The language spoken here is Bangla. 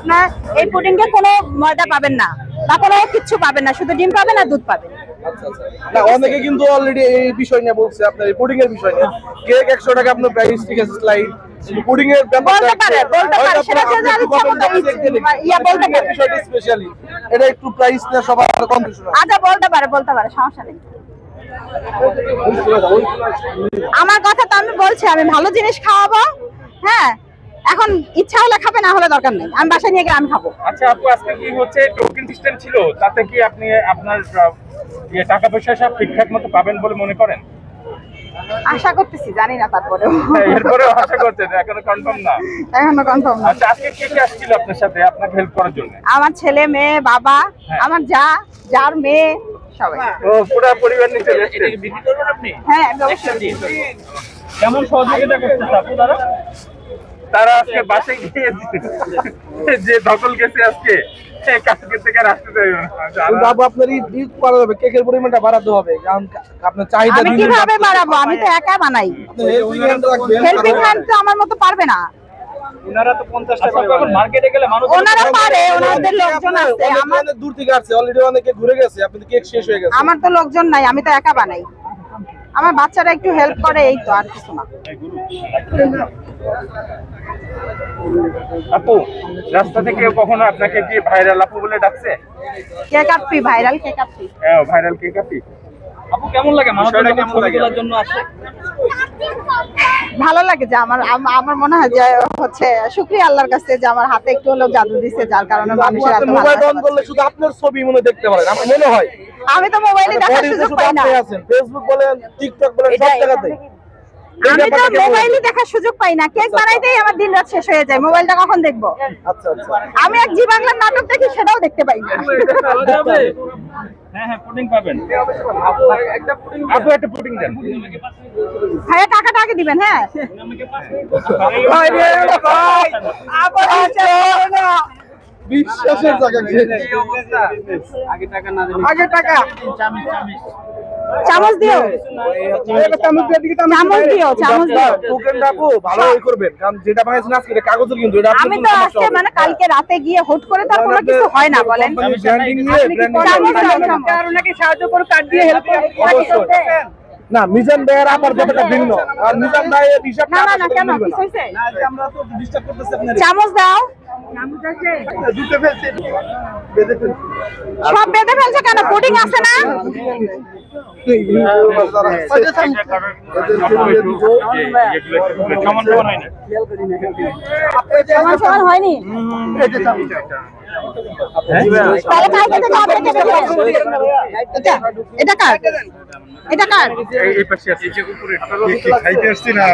আপনার এই পুডিংয়ে কোনো ময়দা পাবেন না। বা কোনো কিচ্ছু পাবেন না শুধু ডিম পাবেন আর দুধ পাবেন। আচ্ছা আচ্ছা। না অনেকে কিন্তু অলরেডি এই বিষয় নিয়ে বলছে আপনার এই পুডিং এর বিষয় নিয়ে। কেক একশো টাকা আপনার প্রাইস ঠিক আছে স্লাইড পুডিং এর ব্যাপারটা। বিষয়টা স্পেশালি এটা একটু প্রাইস নিয়ে সবার আচ্ছা বলতে পারে বলতে পারে সমস্যা নেই। আমার কথা তো আমি বলছি আমি ভালো জিনিস খাওয়াবো হ্যাঁ? এখন ইচ্ছা হলে খাবে না হলে দরকার নেই। আমি বাসায় নিয়ে গিয়ে আমি খাব। আচ্ছা আপু আজকে কি হচ্ছে টোকেন সিস্টেম ছিল? তাতে কি আপনি আপনার ইয়ে টাকা পয়সা সব ঠিকঠাক মতো পাবেন বলে মনে করেন? আশা করতেছি জানি না তারপরেও। হ্যাঁ, এরপরেও আশা করছেন এখনও কনফার্ম না? এখনও কনফার্ম না। আচ্ছা আজকে কে কে আসছিল আপনার সাথে আপনাকে হেল্প করার জন্য? আমার ছেলে মেয়ে বাবা হ্যাঁ। আমার যা যার মেয়ে সবাই। ও পুরো পরিবার নিয়ে চলে এসেছেন বিক্রি করবেন আপনি? হ্যাঁ। কেমন সহযোগিতা করতেছে আপু তারা? তারা আজকে বাসে গিয়ে যে দখল গেছে আজকে সে কালকে থেকে আর আসতে চাইবে না। কিন্তু আবু আপনার ঈদ ঈদ করা যাবে কেকের পরিমাণটা বাড়াতে হবে। কারণ আপনার চাহিদা আমি দিন দিন কীভাবে বাড়াবো? আমি তো একা বানাই। হেল্পিং হ্যান্ড তো আমার মতো পারবে না। ওনারা তো পঞ্চাশ টাকা মার্কেটে গেলে মানুষ ওনারা পারে ওনাদের লোকজন আছে অনেক- আমার অনেক দূর থেকে আসছে। অলরেডি অনেকে ঘুরে গেছে আপনি কেক শেষ হয়ে গেছে। আমার তো লোকজন নাই আমি তো একা বানাই। আমার বাচ্চারা একটু হেল্প করে এই তো আর কিছু না। আপু রাস্তা থেকে কখনো আপনাকে কি ভাইরাল আপু বলে ডাকছে? কে কাপি ভাইরাল কে আপি হ্যাঁ ভাইরাল কে কাপি আপু কেমন লাগে? মানুষের কেমন লাগে? জন্য আসে? ভালো লাগে যে আমার আমার মনে হয় যে হচ্ছে শুক্রিয়া আল্লাহর কাছে যে আমার হাতে একটু হলেও জাদু দিছে যার কারণে মানুষের এত মোবাইল অন করলে শুধু আপনার ছবি মনে দেখতে পারেন আমার মনে হয়। আমি তো মোবাইলে দেখার সুযোগ পাই না। ফেসবুক বলেন টিকটক বলেন সব জায়গাতে আমি তো মোবাইলে দেখার সুযোগ পাই না কেক বানাইতেই আমার দিন রাত শেষ হয়ে যায় মোবাইলটা কখন দেখব? আচ্ছা আচ্ছা। আমি এক জি বাংলার নাটক দেখি সেটাও দেখতে পাই না। হ্যাঁ হ্যাঁ পুডিং পাবেন। আপু একটা পুডিং দেন। ভাইয়া টাকাটা আগে দিবেন হ্যাঁ। বিশ্বাসের জায়গা আগে টাকা চামচ দিও। চামচ দিও চামচ দিও। টোকেন রাখো ভালো ওই করবেন। কারণ যেটা বানাইছেন আজকে এটা কাগজের কিন্তু এটা আমি তো আজকে মানে কালকে রাতে গিয়ে হুট করে তার কোনো কিছু হয় না বলেন। branding নিয়ে ব্র্যান্ডিং দাও, চামচ। সাহায্য করো কার্ড দিয়ে হেল্প অবশ্যই। না মিজান ভাইয়ের আমার ব্যাপারটা ভিন্ন। আর মিজান ভাইয়ের হিসাবটা না না না কেন? কি না। হয়েছে আমরা তো ডিস্টার্ব করতেছি আপনার। চামচ দাও। চামচ আছে দুটো ফেলছে। বেঁধে ফেলছে। সব বেঁধে ফেলছে কেন? পুডিং আছে না? সমান। সমান হয়নি। দিবেন। এটা কার? এটা কার? এই- এই পাশে আছে। উপরে। খাইতে আসছি না